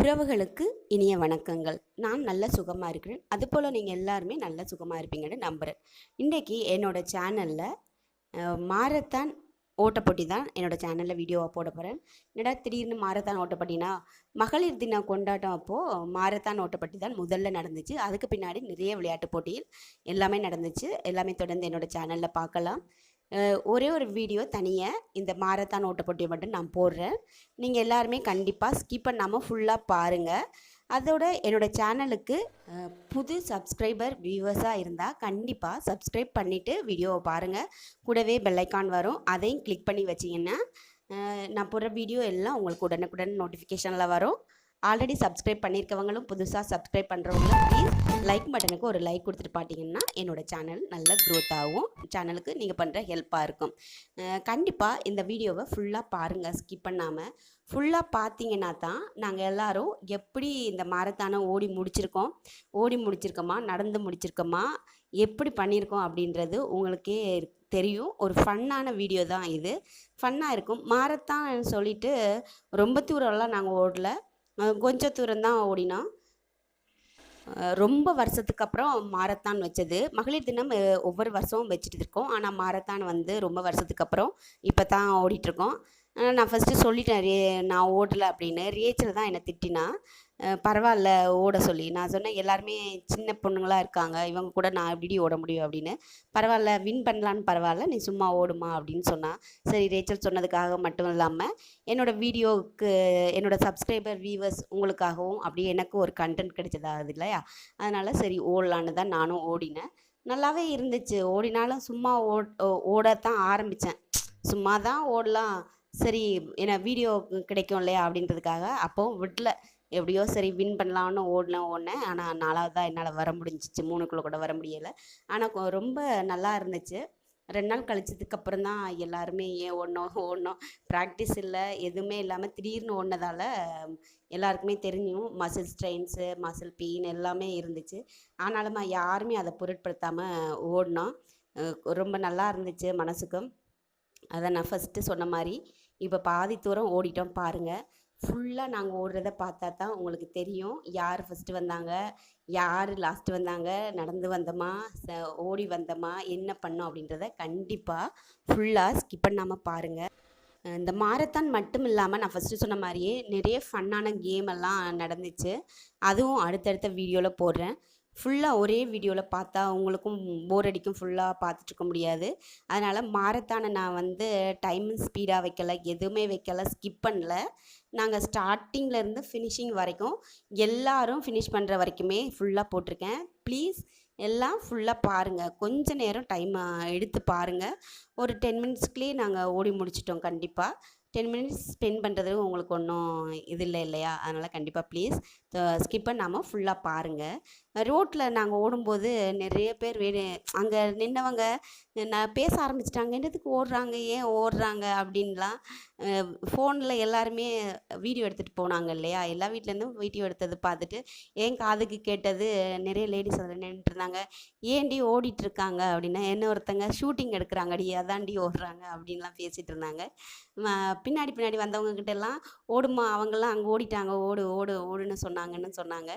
உறவுகளுக்கு இனிய வணக்கங்கள். நான் நல்ல சுகமாக இருக்கிறேன். அதுபோல் நீங்கள் எல்லாருமே நல்ல சுகமாக இருப்பீங்கன்னு நம்புகிறேன் இன்றைக்கி என்னோடய சேனலில் மாரத்தான் ஓட்டப்போட்டி தான் என்னோடய சேனலில் வீடியோவாக போட போகிறேன் என்னடா திடீர்னு மாரத்தான் ஓட்டப்பட்டினா மகளிர் தின கொண்டாட்டம் அப்போது மாரத்தான் ஓட்டப்பட்டி தான் முதல்ல நடந்துச்சு. அதுக்கு பின்னாடி நிறைய விளையாட்டு போட்டியில் எல்லாமே நடந்துச்சு. எல்லாமே தொடர்ந்து என்னோடய சேனலில் பார்க்கலாம். ஒரே ஒரு வீடியோ தனியாக இந்த மாரத்தான் ஓட்டப்போட்டியை மட்டும் நான் போடுறேன். நீங்கள் எல்லாருமே கண்டிப்பாக ஸ்கிப் பண்ணாமல் ஃபுல்லாக பாருங்கள் அதோட என்னோடய சேனலுக்கு புது சப்ஸ்கிரைபர் வியூவர்ஸாக இருந்தால் கண்டிப்பாக சப்ஸ்கிரைப் பண்ணிவிட்டு வீடியோவை பாருங்கள் கூடவே பெல்லைக்கான் வரும். அதையும் கிளிக் பண்ணி வச்சிங்கன்னா நான் போடுற வீடியோ எல்லாம் உங்களுக்கு உடனுக்குடன் நோட்டிஃபிகேஷனில் வரும். ஆல்ரெடி சப்ஸ்கிரைப் பண்ணியிருக்கவங்களும் புதுசாக சப்ஸ்கிரைப் பண்ணுறவங்களும் ப்ளீஸ் லைக் பட்டனுக்கு ஒரு லைக் கொடுத்துட்டு பார்த்தீங்கன்னா என்னோடய சேனல் நல்ல க்ரோத் ஆகும். சேனலுக்கு நீங்கள் பண்ணுற ஹெல்ப்பாக இருக்கும். கண்டிப்பாக இந்த வீடியோவை ஃபுல்லாக பாருங்கள் ஸ்கிப் பண்ணாமல் ஃபுல்லாக பார்த்தீங்கன்னா தான் நாங்கள் எல்லோரும் எப்படி இந்த மாரத்தானை ஓடி முடிச்சிருக்கோம் ஓடி முடிச்சிருக்கோமா நடந்து முடிச்சிருக்கோமா எப்படி பண்ணியிருக்கோம் அப்படின்றது உங்களுக்கே தெரியும். ஒரு ஃபன்னான வீடியோ தான் இது. ஃபன்னாக இருக்கும். மாரத்தான் சொல்லிட்டு ரொம்ப தூரம்லாம் நாங்கள் ஓடல. கொஞ்சம் தூரம் தான் ஓடினோம். ரொம்ப வருஷத்துக்கு அப்புறம் மாரத்தான் வச்சது. மகளிர் தினம் ஒவ்வொரு வருஷமும் வச்சுட்டு இருக்கோம். ஆனால் மாரத்தான் வந்து ரொம்ப வருஷத்துக்கு அப்புறம் இப்போ தான் ஓடிட்டுருக்கோம் அஹ் நான் ஃபஸ்ட்டு சொல்லிட்டேன் ரே நான் ஓடலை அப்படின்னு. ரேச்சல் தான் என்னை திட்டினா பரவாயில்ல ஓட சொல்லி. நான் சொன்னேன் எல்லாருமே சின்ன பொண்ணுங்களா இருக்காங்க இவங்க கூட நான் எப்படி ஓட முடியும் அப்படின்னு. பரவாயில்ல வின் பண்ணலான்னு பரவாயில்ல நீ சும்மா ஓடுமா அப்படின்னு சொன்னால் சரி ரேச்சல் சொன்னதுக்காக மட்டும் இல்லாமல் என்னோடய வீடியோவுக்கு என்னோடய சப்ஸ்கிரைபர் வியூவர்ஸ் உங்களுக்காகவும் அப்படியே எனக்கு ஒரு கண்டென்ட் கிடைச்சதாகுது இல்லையா? அதனால் சரி ஓடலான்னு தான் நானும் ஓடினேன். நல்லாவே இருந்துச்சு. ஓடினாலும் சும்மா ஓட் ஓ- ஓடத்தான் ஆரம்பித்தேன் சும்மா தான் ஓடலாம். சரி ஏன்னா வீடியோ கிடைக்கும் இல்லையா அப்படின்றதுக்காக அப்போவும் விடல. எப்படியோ சரி வின் பண்ணலான்னு ஓடினேன் ஓடினேன் ஆனால் நாலாவது தான் என்னால் வர முடிஞ்சிச்சு. மூணுக்குள்ளே கூட வர முடியலை. ஆனால் ரொம்ப நல்லா இருந்துச்சு. ரெண்டு நாள் கழிச்சதுக்கு அப்புறம் தான் எல்லாருமே ஏன் ஓடணும் ஓடணும் ப்ராக்டிஸ் இல்லை எதுவுமே இல்லாமல் திடீர்னு ஓடினதால எல்லாருக்குமே தெரிஞ்சும் மசில் ஸ்ட்ரெயின்ஸு மசில் பெயின் எல்லாமே இருந்துச்சு. ஆனாலும் யாருமே அதை பொருட்படுத்தாமல் ஓடினோம். ரொம்ப நல்லா இருந்துச்சு மனசுக்கும். அதை நான் ஃபஸ்ட்டு சொன்ன மாதிரி இப்போ பாதி தூரம் ஓடிட்டோம் பாருங்கள் ஃபுல்லாக நாங்கள் ஓடுறத பார்த்தா தான் உங்களுக்கு தெரியும். யார் ஃபஸ்ட்டு வந்தாங்க? யார் லாஸ்ட்டு வந்தாங்க? நடந்து வந்தோமா? ச ஓடி வந்தோமா? என்ன பண்ணோம் அப்படின்றத கண்டிப்பாக ஃபுல்லாக ஸ்கிப் பண்ணாமல் பாருங்கள் இந்த மாரத்தான் மட்டும் இல்லாமல் நான் ஃபஸ்ட்டு சொன்ன மாதிரியே நிறைய ஃபன்னான கேம் எல்லாம் நடந்துச்சு. அதுவும் அடுத்தடுத்த வீடியோவில் போடுறேன். ஃபுல்லாக ஒரே வீடியோவில் பார்த்தா உங்களுக்கும் போர் அடிக்கும் ஃபுல்லாக பார்த்துட்ருக்க முடியாது. அதனால் மாரத்தானை நான் வந்து டைம் ஸ்பீடாக வைக்கல எதுவுமே வைக்கல ஸ்கிப் பண்ணல. நாங்கள் ஸ்டார்டிங்லேருந்து ஃபினிஷிங் வரைக்கும் எல்லாரும் ஃபினிஷ் பண்ணுற வரைக்குமே ஃபுல்லாக போட்டிருக்கேன். ப்ளீஸ் எல்லாம் ஃபுல்லாக பாருங்கள் கொஞ்ச நேரம் டைம் எடுத்து பாருங்கள் ஒரு டென் மினிட்ஸ்க்குள்ளேயே நாங்கள் ஓடி முடிச்சிட்டோம் கண்டிப்பாக டென் மினிட்ஸ் ஸ்பெண்ட் பண்ணுறது உங்களுக்கு ஒன்றும் இது இல்லை இல்லையா? அதனால் கண்டிப்பாக ப்ளீஸ் ஸ்கிப் பண்ணாமல் ஃபுல்லாக பாருங்கள் ரோட்டில் நாங்கள் ஓடும்போது நிறைய பேர் வேணு அங்கே நின்னவங்க நான் பேச ஆரம்பிச்சிட்டாங்க என்னதுக்கு ஓடுறாங்க ஏன் ஓடுறாங்க அப்படின்லாம் ஃபோனில் எல்லாருமே வீடியோ எடுத்துகிட்டு போனாங்க இல்லையா? எல்லா வீட்லேருந்தும் வீடியோ எடுத்தது பார்த்துட்டு என் காதுக்கு கேட்டது? நிறைய லேடிஸ் அதில் நின்றுருந்தாங்க ஏன்டி ஓடிட்டுருக்காங்க அப்படின்னா என்ன ஒருத்தங்க ஷூட்டிங் எடுக்கிறாங்கடி அதாண்டி ஓடுறாங்க அப்படின்லாம் பேசிகிட்டு இருந்தாங்க பின்னாடி பின்னாடி வந்தவங்க எல்லாம் ஓடுமா அவங்கெல்லாம் அங்கே ஓடிட்டாங்க ஓடு ஓடு ஓடுன்னு சொன்னாங்கன்னு சொன்னாங்க.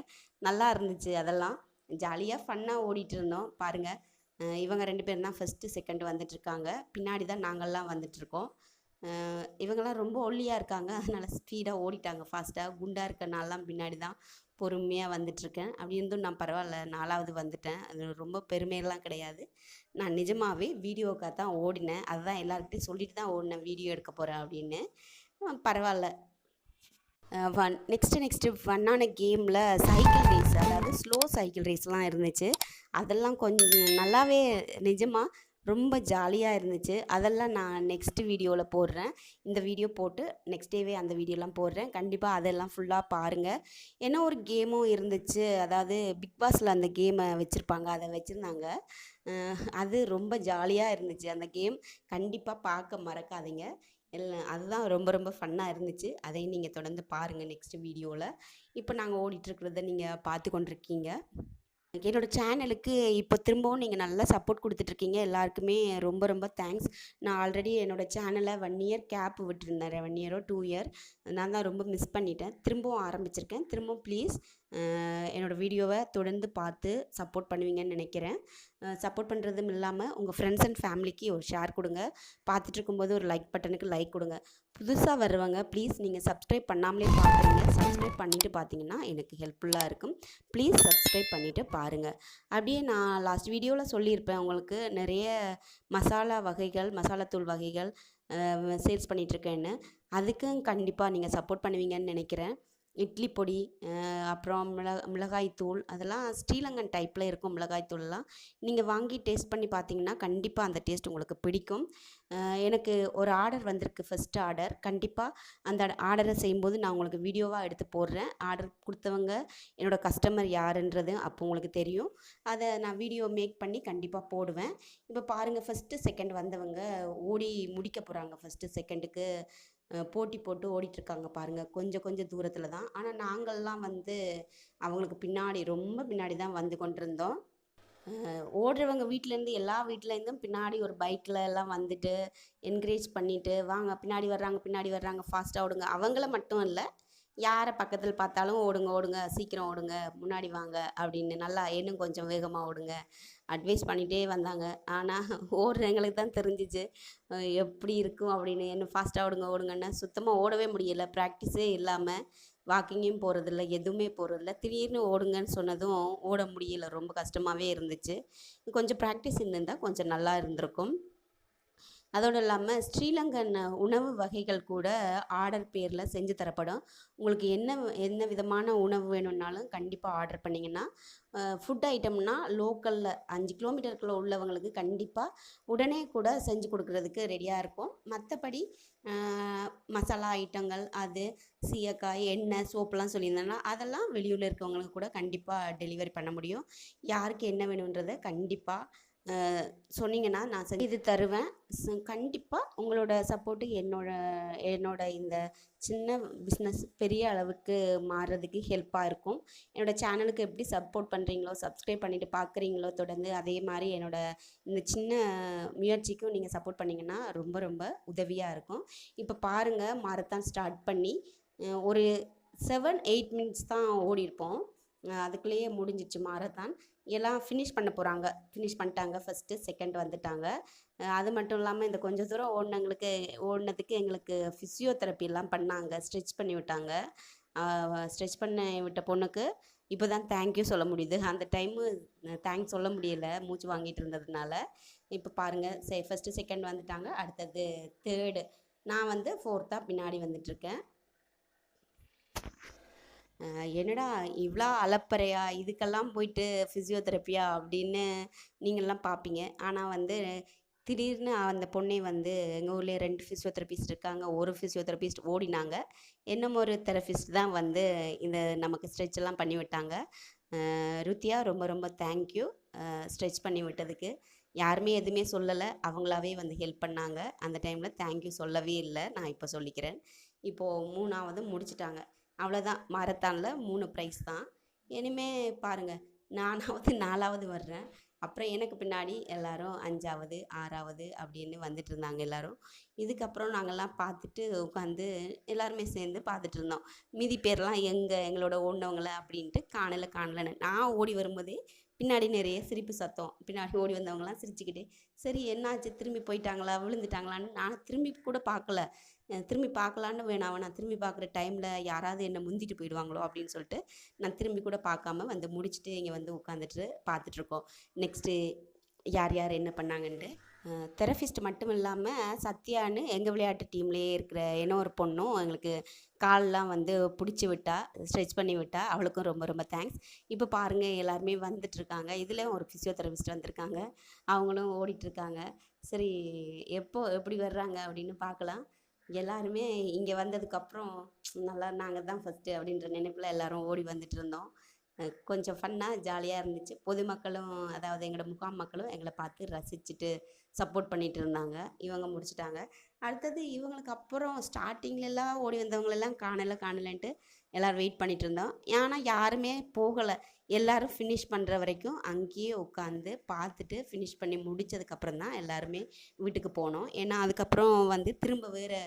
நல்லா இருந்துச்சு அதெல்லாம். ஜாலியாக ஃபன்னாக ஓடிட்டு இருந்தோம் பாருங்கள் இவங்க ரெண்டு பேரும் தான் ஃபஸ்ட்டு செகண்ட் வந்துட்டுருக்காங்க. பின்னாடி தான் நாங்கள்லாம் வந்துட்டுருக்கோம். இவங்கெல்லாம் ரொம்ப ஒல்லியாக இருக்காங்க. அதனால் ஸ்பீடாக ஓடிட்டாங்க. ஃபாஸ்ட்டாக குண்டாக இருக்கனாலாம் பின்னாடி தான் பொறுமையாக வந்துட்டுருக்கேன். அப்படி இருந்தும் நான் பரவாயில்ல நாலாவது வந்துட்டேன். அது ரொம்ப பெருமையெல்லாம் கிடையாது. நான் நிஜமாகவே வீடியோக்காக தான் ஓடினேன். அதுதான் எல்லாருக்கிட்டையும் சொல்லிட்டு தான் ஓடினேன் வீடியோ எடுக்க போகிறேன் அப்படின்னு. பரவாயில்ல. ஒன் நெக்ஸ்ட்டு நெக்ஸ்ட்டு ஃபன்னான கேமில் சைக்கிள் ரேஸ் அதாவது ஸ்லோ சைக்கிள் ரேஸ்லாம் இருந்துச்சு. அதெல்லாம் கொஞ்சம் நல்லாவே நிஜமாக ரொம்ப ஜாலியாக இருந்துச்சு. அதெல்லாம் நான் நெக்ஸ்ட் வீடியோவில் போடுறேன். இந்த வீடியோ போட்டு நெக்ஸ்ட் டேவே அந்த வீடியோலாம் போடுறேன். கண்டிப்பாக அதெல்லாம் ஃபுல்லாக பாருங்கள் ஏன்னா ஒரு கேமும் இருந்துச்சு. அதாவது பிக் பாஸில் அந்த கேமை வச்சுருப்பாங்க. அதை வச்சுருந்தாங்க. அது ரொம்ப ஜாலியாக இருந்துச்சு அந்த கேம் கண்டிப்பாக பார்க்க மறக்காதீங்க. எல்லாம் அதுதான் ரொம்ப ரொம்ப ஃபன்னாக இருந்துச்சு. அதையும் நீங்கள் தொடர்ந்து பாருங்கள் நெக்ஸ்ட் வீடியோவில் இப்போ நாங்கள் ஓடிட்டுருக்கிறத நீங்கள் பார்த்து கொண்டிருக்கீங்க. என்னோட சேனலுக்கு இப்போ திரும்பவும் நீங்கள் நல்லா சப்போர்ட் கொடுத்துட்ருக்கீங்க எல்லாருக்குமே ரொம்ப ரொம்ப தேங்க்ஸ் நான் ஆல்ரெடி என்னோட சேனலை ஒன் இயர் கேப் விட்டுருந்தேன். ஒன் இயரோ டூ இயர் நான் தான் ரொம்ப மிஸ் பண்ணிட்டேன். திரும்பவும் ஆரம்பிச்சிருக்கேன். திரும்பவும் ப்ளீஸ் என்னோடய வீடியோவை தொடர்ந்து பார்த்து சப்போர்ட் பண்ணுவீங்கன்னு நினைக்கிறேன். சப்போர்ட் பண்ணுறதும் இல்லாமல் உங்கள் ஃப்ரெண்ட்ஸ் அண்ட் ஃபேமிலிக்கு ஒரு ஷேர் கொடுங்க. பார்த்துட்டு இருக்கும்போது ஒரு லைக் பட்டனுக்கு லைக் கொடுங்க. புதுசாக வருவாங்க ப்ளீஸ் நீங்கள் சப்ஸ்கிரைப் பண்ணாமலே பார்க்குறீங்க சப்ஸ்கிரைப் பண்ணிவிட்டு பார்த்தீங்கன்னா எனக்கு ஹெல்ப்ஃபுல்லாக இருக்கும். ப்ளீஸ் சப்ஸ்கிரைப் பண்ணிவிட்டு பாருங்கள் அப்படியே நான் லாஸ்ட் வீடியோவில் சொல்லியிருப்பேன் உங்களுக்கு நிறைய மசாலா வகைகள் மசாலாத்தூள் வகைகள் சேல்ஸ் பண்ணிகிட்ருக்கேன்னு அதுக்கும் கண்டிப்பாக நீங்கள் சப்போர்ட் பண்ணுவீங்கன்னு நினைக்கிறேன். இட்லி பொடி அப்புறம் மிள மிளகாய் தூள் அதெல்லாம் ஸ்ரீலங்கன் டைப்பில் இருக்கும் மிளகாய் தூள்லாம். நீங்கள் வாங்கி டேஸ்ட் பண்ணி பார்த்தீங்கன்னா கண்டிப்பாக அந்த டேஸ்ட் உங்களுக்கு பிடிக்கும். எனக்கு ஒரு ஆர்டர் வந்திருக்கு ஃபஸ்ட்டு ஆர்டர் கண்டிப்பாக அந்த ஆர்டரை செய்யும்போது நான் உங்களுக்கு வீடியோவாக எடுத்து போடுறேன். ஆர்டர் கொடுத்தவங்க என்னோடய கஸ்டமர் யாருன்றது அப்போ உங்களுக்கு தெரியும். அதை நான் வீடியோ மேக் பண்ணி கண்டிப்பாக போடுவேன். இப்போ பாருங்கள் ஃபஸ்ட்டு செகண்ட் வந்தவங்க ஓடி முடிக்க போகிறாங்க ஃபஸ்ட்டு செகண்டுக்கு போட்டி போட்டு ஓடிட்டுருக்காங்க பாருங்கள் கொஞ்சம் கொஞ்சம் தூரத்தில் தான். ஆனால் நாங்கள்லாம் வந்து அவங்களுக்கு பின்னாடி ரொம்ப பின்னாடி தான் வந்து கொண்டிருந்தோம். ஓடுறவங்க வீட்டிலேருந்து எல்லா வீட்டிலேருந்தும் பின்னாடி ஒரு பைக்கில் எல்லாம் வந்துட்டு என்கரேஜ் பண்ணிவிட்டு வாங்க பின்னாடி வர்றாங்க பின்னாடி வர்றாங்க ஃபாஸ்ட்டாக ஓடுங்க. அவங்கள மட்டும் இல்லை யாரை பக்கத்தில் பார்த்தாலும் ஓடுங்க ஓடுங்க சீக்கிரம் ஓடுங்க முன்னாடி வாங்க அப்படின்னு நல்லா இன்னும் கொஞ்சம் வேகமாக ஓடுங்க. அட்வைஸ் பண்ணிகிட்டே வந்தாங்க. ஆனால் ஓடுறவங்களுக்கு தான் தெரிஞ்சிச்சு. எப்படி இருக்கும் அப்படின்னு. என்ன ஃபாஸ்ட்டாக ஓடுங்க ஓடுங்கன்னா. சுத்தமாக ஓடவே முடியலை. ப்ராக்டிஸே இல்லாமல் வாக்கிங்கும் போகிறதில்ல எதுவுமே போகிறதில்ல திடீர்னு ஓடுங்கன்னு சொன்னதும் ஓட முடியல. ரொம்ப கஷ்டமாகவே இருந்துச்சு. கொஞ்சம் ப்ராக்டிஸ் இருந்திருந்தால் கொஞ்சம் நல்லா இருந்திருக்கும். அதோடு இல்லாமல் ஸ்ரீலங்கன் உணவு வகைகள் கூட ஆர்டர் பேரில் செஞ்சு தரப்படும். உங்களுக்கு என்ன என்ன விதமான உணவு வேணும்னாலும் கண்டிப்பாக ஆர்டர் பண்ணிங்கன்னா ஃபுட் ஐட்டம்னா லோக்கலில் அஞ்சு கிலோமீட்டருக்குள்ளே உள்ளவங்களுக்கு கண்டிப்பாக உடனே கூட செஞ்சு கொடுக்குறதுக்கு ரெடியாக இருக்கும். மற்றபடி மசாலா ஐட்டங்கள் அது சீயக்காய் எண்ணெய் சோப்புலாம் சொல்லியிருந்தேன்னா அதெல்லாம் வெளியூரில் இருக்கவங்களுக்கு கூட கண்டிப்பாக டெலிவரி பண்ண முடியும். யாருக்கு என்ன வேணுன்றதை கண்டிப்பாக சொன்னீங்கன்னா நான் செஞ்சு இது தருவேன். கண்டிப்பாக உங்களோட சப்போர்ட்டு என்னோட என்னோட இந்த சின்ன பிஸ்னஸ் பெரிய அளவுக்கு மாறுறதுக்கு ஹெல்ப்பாக இருக்கும். என்னோடய சேனலுக்கு எப்படி சப்போர்ட் பண்ணுறீங்களோ சப்ஸ்கிரைப் பண்ணிவிட்டு பார்க்குறீங்களோ தொடர்ந்து அதே மாதிரி என்னோட இந்த சின்ன முயற்சிக்கும் நீங்கள் சப்போர்ட் பண்ணிங்கன்னா ரொம்ப ரொம்ப உதவியாக இருக்கும். இப்போ பாருங்கள் மாரத்தான் ஸ்டார்ட் பண்ணி ஒரு செவன் எயிட் மினிட்ஸ் தான் ஓடிருப்போம். அதுக்குள்ளேயே முடிஞ்சிச்சு மாரத்தான் எல்லாம் ஃபினிஷ் பண்ண போகிறாங்க ஃபினிஷ் பண்ணிட்டாங்க. ஃபஸ்ட்டு செகண்ட் வந்துட்டாங்க. அது மட்டும் இல்லாமல் இந்த கொஞ்சம் தூரம் ஓடினவங்களுக்கு ஓடினதுக்கு எங்களுக்கு ஃபிசியோதெரப்பிலாம் பண்ணாங்க. ஸ்ட்ரெச் பண்ணி விட்டாங்க. ஸ்ட்ரெச் பண்ண விட்ட பொண்ணுக்கு இப்போ தான் தேங்க்யூ சொல்ல முடியுது. அந்த டைமு தேங்க்ஸ் சொல்ல முடியலை. மூச்சு வாங்கிட்டு இருந்ததுனால. இப்போ பாருங்கள் சே ஃபஸ்ட்டு செகண்ட் வந்துட்டாங்க. அடுத்தது தேர்டு நான் வந்து ஃபோர்த்தாக பின்னாடி வந்துட்டுருக்கேன் என்னடா இவ்வளோ அலப்பறையா இதுக்கெல்லாம் போயிட்டு ஃபிசியோதெரப்பியா அப்படின்னு நீங்கள்லாம் பார்ப்பீங்க ஆனால் வந்து திடீர்னு அந்த பொண்ணே வந்து எங்கள் ஊர்லேயே ரெண்டு ஃபிசியோதெரபிஸ்ட் இருக்காங்க. ஒரு ஃபிசியோதெரபிஸ்ட் ஓடினாங்க. இன்னும் ஒரு தெரபிஸ்ட் தான் வந்து இந்த நமக்கு ஸ்ட்ரெச் எல்லாம் பண்ணி விட்டாங்க. ருத்தியா ரொம்ப ரொம்ப தேங்க்யூ ஸ்ட்ரெச் பண்ணி விட்டதுக்கு. யாருமே எதுவுமே சொல்லலை. அவங்களாவே வந்து ஹெல்ப் பண்ணாங்க. அந்த டைமில் தேங்க்யூ சொல்லவே இல்லை. நான் இப்போ சொல்லிக்கிறேன். இப்போது மூணாவது முடிச்சிட்டாங்க. அவ்வளோதான் மாரத்தானில் மூணு ப்ரைஸ் தான். இனிமேல் பாருங்கள் நானாவது நாலாவது வர்றேன். அப்புறம் எனக்கு பின்னாடி எல்லாரும் அஞ்சாவது ஆறாவது அப்படின்னு வந்துட்டு இருந்தாங்க எல்லாரும். இதுக்கப்புறம் நாங்கள்லாம் பார்த்துட்டு உட்காந்து எல்லாருமே சேர்ந்து பார்த்துட்டு இருந்தோம். மீதி பேர்லாம் எங்கே எங்களோட ஓடினவங்கள அப்படின்ட்டு காணலை காணலைன்னு. நான் ஓடி வரும்போதே பின்னாடி நிறைய சிரிப்பு சத்தம். பின்னாடி ஓடி வந்தவங்கலாம் சிரிச்சுக்கிட்டே சரி என்னாச்சு? திரும்பி போயிட்டாங்களா? விழுந்துட்டாங்களான்னு? நான் திரும்பி கூட பார்க்கல. திரும்பி பார்க்கலான்னு வேணாம். நான் திரும்பி பார்க்குற டைமில் யாராவது என்னை முந்திட்டு போயிடுவாங்களோ அப்படின்னு சொல்லிட்டு நான் திரும்பி கூட பார்க்காம வந்து முடிச்சுட்டு இங்கே வந்து உட்காந்துட்டு பார்த்துட்ருக்கோம் நெக்ஸ்ட்டு யார் யார் என்ன பண்ணாங்கன்ட்டு தெரபிஸ்ட் மட்டும் இல்லாமல் சத்யான்னு எங்கள் விளையாட்டு டீம்லேயே இருக்கிற என்ன ஒரு பொண்ணும் எங்களுக்கு கால்லாம் வந்து பிடிச்சி விட்டா ஸ்ட்ரெச் பண்ணி விட்டா அவளுக்கும் ரொம்ப ரொம்ப தேங்க்ஸ் இப்போ பாருங்கள் எல்லாருமே வந்துட்டுருக்காங்க இதில் ஒரு ஃபிசியோதெரபிஸ்ட் வந்திருக்காங்க. அவங்களும் ஓடிட்டுருக்காங்க சரி எப்போ எப்படி வர்றாங்க அப்படின்னு பார்க்கலாம். எல்லாருமே இங்கே வந்ததுக்கப்புறம் நல்லா நாங்கள் தான் ஃபஸ்ட்டு அப்படின்ற நினைப்பில் எல்லோரும் ஓடி வந்துட்டு இருந்தோம். கொஞ்சம் ஃபன்னாக ஜாலியாக இருந்துச்சு. பொதுமக்களும் அதாவது எங்களோட முகாம் மக்களும் எங்களை பார்த்து ரசிச்சுட்டு சப்போர்ட் பண்ணிகிட்டு இருந்தாங்க. இவங்க முடிச்சிட்டாங்க. அடுத்தது இவங்களுக்கு அப்புறம் ஸ்டார்டிங்லலாம் ஓடி வந்தவங்களெல்லாம் காணலை காணலைன்ட்டு எல்லோரும் வெயிட் பண்ணிகிட்டு இருந்தோம். ஆனால் யாருமே போகலை. எல்லோரும் ஃபினிஷ் பண்ணுற வரைக்கும் அங்கேயே உட்காந்து பார்த்துட்டு ஃபினிஷ் பண்ணி முடிச்சதுக்கப்புறம் தான் எல்லாருமே வீட்டுக்கு போனோம். ஏன்னா அதுக்கப்புறம் வந்து திரும்ப வேறு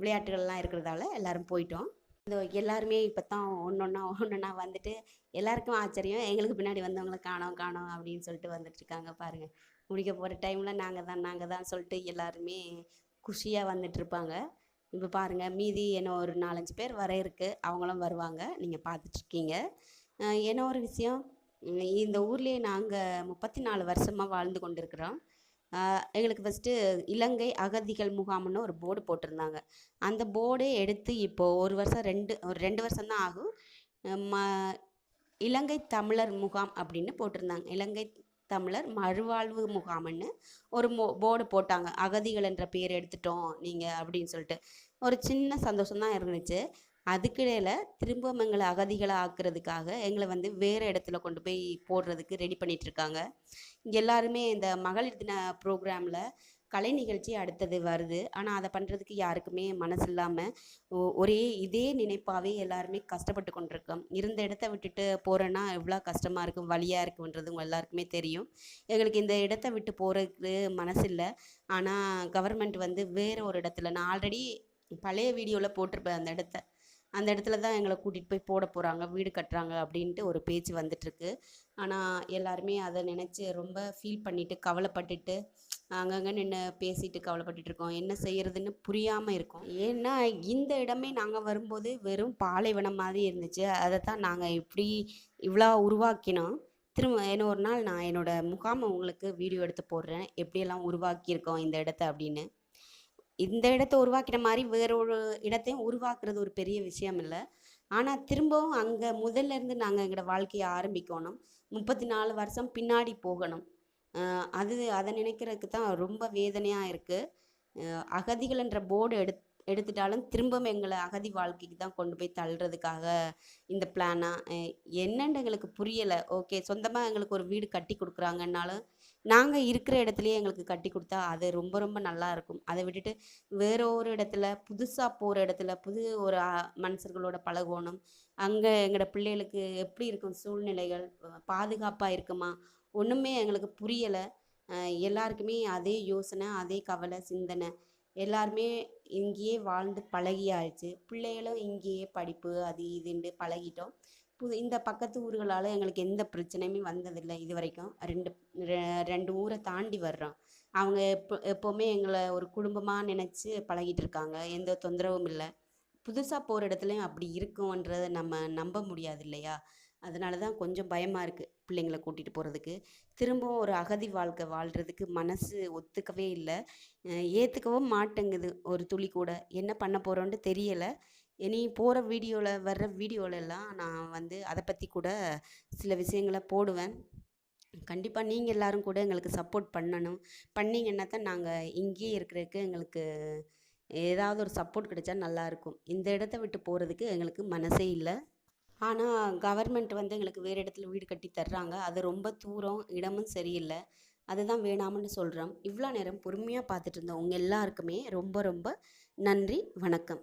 விளையாட்டுகள்லாம் இருக்கிறதால எல்லாரும் போயிட்டோம். இந்த எல்லாருமே இப்போ தான் ஒன்றொன்னா ஒன்றொன்னா வந்துட்டு எல்லாருக்கும் ஆச்சரியம். எங்களுக்கு பின்னாடி வந்தவங்களை காணோம் காணோம் அப்படின்னு சொல்லிட்டு வந்துட்டு இருக்காங்க பாருங்கள் முடிக்க போகிற டைமில் நாங்கள் தான் நாங்கள் தான் சொல்லிட்டு எல்லாருமே குஷியாக வந்துட்டு இருப்பாங்க. இப்போ பாருங்கள் மீதி என்ன ஒரு நாலஞ்சு பேர் வர இருக்கு. அவங்களும் வருவாங்க. நீங்கள் பார்த்துட்ருக்கீங்க என்ன ஒரு விஷயம்? இந்த ஊர்லேயே நாங்கள் முப்பத்தி நாலு வருஷமாக வாழ்ந்து கொண்டிருக்கிறோம். எங்களுக்கு ஃபஸ்ட்டு இலங்கை அகதிகள் முகாம்னு ஒரு போர்டு போட்டிருந்தாங்க. அந்த போர்டே எடுத்து இப்போது ஒரு வருஷம் ரெண்டு ஒரு ரெண்டு வருஷம்தான் ஆகும். ம இலங்கை தமிழர் முகாம் அப்படின்னு போட்டிருந்தாங்க. இலங்கை தமிழர் மறுவாழ்வு முகாம்னு ஒரு மோ போர்டு போட்டாங்க. அகதிகள் என்ற பேர் எடுத்துட்டோம் நீங்கள் அப்படின்னு சொல்லிட்டு. ஒரு சின்ன சந்தோஷம் தான் இருந்துச்சு. அதுக்கிடையில் திரும்பவும் எங்களை அகதிகளை ஆக்குறதுக்காக எங்களை வந்து வேறு இடத்துல கொண்டு போய் போடுறதுக்கு ரெடி பண்ணிகிட்ருக்காங்க இங்கே எல்லாருமே இந்த மகளிர் தின ப்ரோக்ராமில் கலை நிகழ்ச்சி அடுத்தது வருது. ஆனால் அதை பண்ணுறதுக்கு யாருக்குமே மனசு இல்லாமல் ஒரே இதே நினைப்பாகவே எல்லாருமே கஷ்டப்பட்டு கொண்டிருக்கோம். இருந்த இடத்த விட்டுட்டு போகிறேன்னா எவ்வளோ கஷ்டமாக இருக்கும் வழியாக இருக்குன்றது உங்கள் எல்லாருக்குமே தெரியும். எங்களுக்கு இந்த இடத்த விட்டு போகிறதுக்கு மனசு இல்லை. ஆனால் கவர்மெண்ட் வந்து வேறு ஒரு இடத்துல நான் ஆல்ரெடி பழைய வீடியோவில் போட்டிருப்பேன் அந்த இடத்த. அந்த இடத்துல தான் எங்களை கூட்டிகிட்டு போய் போட போகிறாங்க வீடு கட்டுறாங்க அப்படின்ட்டு ஒரு பேச்சு வந்துட்டுருக்கு. ஆனால் எல்லாருமே அதை நினச்சி ரொம்ப ஃபீல் பண்ணிவிட்டு கவலைப்பட்டுட்டு அங்கங்கே நின்று பேசிட்டு கவலைப்பட்டுட்டு இருக்கோம். என்ன செய்யறதுன்னு புரியாமல் இருக்கோம். ஏன்னா இந்த இடமே நாங்கள் வரும்போது வெறும் பாலைவனம் மாதிரி இருந்துச்சு. அதை தான் நாங்கள் இப்படி இவ்வளோ உருவாக்கினோம். திரும்ப என்ன ஒரு நாள் நான் என்னோடய முகாமை உங்களுக்கு வீடியோ எடுத்து போடுறேன். எப்படியெல்லாம் உருவாக்கியிருக்கோம் இந்த இடத்த அப்படின்னு. இந்த இடத்த உருவாக்கின மாதிரி வேற ஒரு இடத்தையும் உருவாக்குறது ஒரு பெரிய விஷயம் இல்லை. ஆனால் திரும்பவும் அங்கே முதல்ல இருந்து நாங்கள் எங்களோட வாழ்க்கையை ஆரம்பிக்கணும். முப்பத்தி நாலு வருஷம் பின்னாடி போகணும். அது அதை நினைக்கிறதுக்கு தான் ரொம்ப வேதனையாக இருக்குது அகதிகள்ன்ற போர்டு எடு எடுத்துட்டாலும் திரும்பவும் எங்களை அகதி வாழ்க்கைக்கு தான் கொண்டு போய் தள்ளுறதுக்காக இந்த பிளானாக என்னென்னு எங்களுக்கு புரியலை. ஓகே சொந்தமாக எங்களுக்கு ஒரு வீடு கட்டி கொடுக்குறாங்கன்னாலும் நாங்கள் இருக்கிற இடத்துலையே எங்களுக்கு கட்டி கொடுத்தா அது ரொம்ப ரொம்ப நல்லா இருக்கும். அதை விட்டுட்டு வேற ஒரு இடத்துல புதுசாக போகிற இடத்துல புது ஒரு மனுஷர்களோட பழகணும் அங்கே எங்களோட பிள்ளைகளுக்கு எப்படி இருக்கும் சூழ்நிலைகள்? பாதுகாப்பாக இருக்குமா? ஒன்றுமே எங்களுக்கு புரியலை. எல்லாருக்குமே அதே யோசனை அதே கவலை சிந்தனை. எல்லாருமே இங்கேயே வாழ்ந்து பழகியாச்சு. பிள்ளைகளும் இங்கேயே படிப்பு அது இதுன்ட்டு பழகிட்டோம். புது இந்த பக்கத்து ஊர்களால் எங்களுக்கு எந்த பிரச்சனையுமே வந்ததில்லை இது வரைக்கும் ரெண்டு ரெ- ரெண்டு ஊரை தாண்டி வர்றோம். அவங்க எப்போ எப்போவுமே எங்களை ஒரு குடும்பமாக நினச்சி பழகிட்டு இருக்காங்க. எந்த தொந்தரவும் இல்லை. புதுசாக போகிற இடத்துலையும் அப்படி இருக்கும்ன்றதை நம்ம நம்ப முடியாது இல்லையா? அதனால தான் கொஞ்சம் பயமாக இருக்குது பிள்ளைங்களை கூட்டிகிட்டு போகிறதுக்கு திரும்பவும் ஒரு அகதி வாழ்க்கை வாழ்கிறதுக்கு மனசு ஒத்துக்கவே இல்லை. ஏற்றுக்கவும் மாட்டேங்குது ஒரு துளி கூட. என்ன பண்ண போகிறோன்ட்டு தெரியலை. இனி போகிற வீடியோவில் வர்ற வீடியோலெல்லாம் நான் வந்து அதை பற்றி கூட சில விஷயங்களை போடுவேன். கண்டிப்பாக நீங்கள் எல்லாரும் கூட எங்களுக்கு சப்போர்ட் பண்ணணும். பண்ணீங்கன்னா தான் நாங்கள் இங்கேயே இருக்கிறதுக்கு எங்களுக்கு ஏதாவது ஒரு சப்போர்ட் கிடைச்சா நல்லாயிருக்கும் இந்த இடத்த விட்டு போகிறதுக்கு எங்களுக்கு மனசே இல்லை. ஆனால் கவர்மெண்ட் வந்து எங்களுக்கு வேறு இடத்துல வீடு கட்டி தர்றாங்க. அது ரொம்ப தூரம் இடமும் சரியில்லை. அதுதான் வேணாம்னு சொல்கிறோம் இவ்வளோ நேரம் பொறுமையாக பார்த்துட்டு இருந்தோம் உங்கள் எல்லாருக்குமே ரொம்ப ரொம்ப நன்றி வணக்கம்.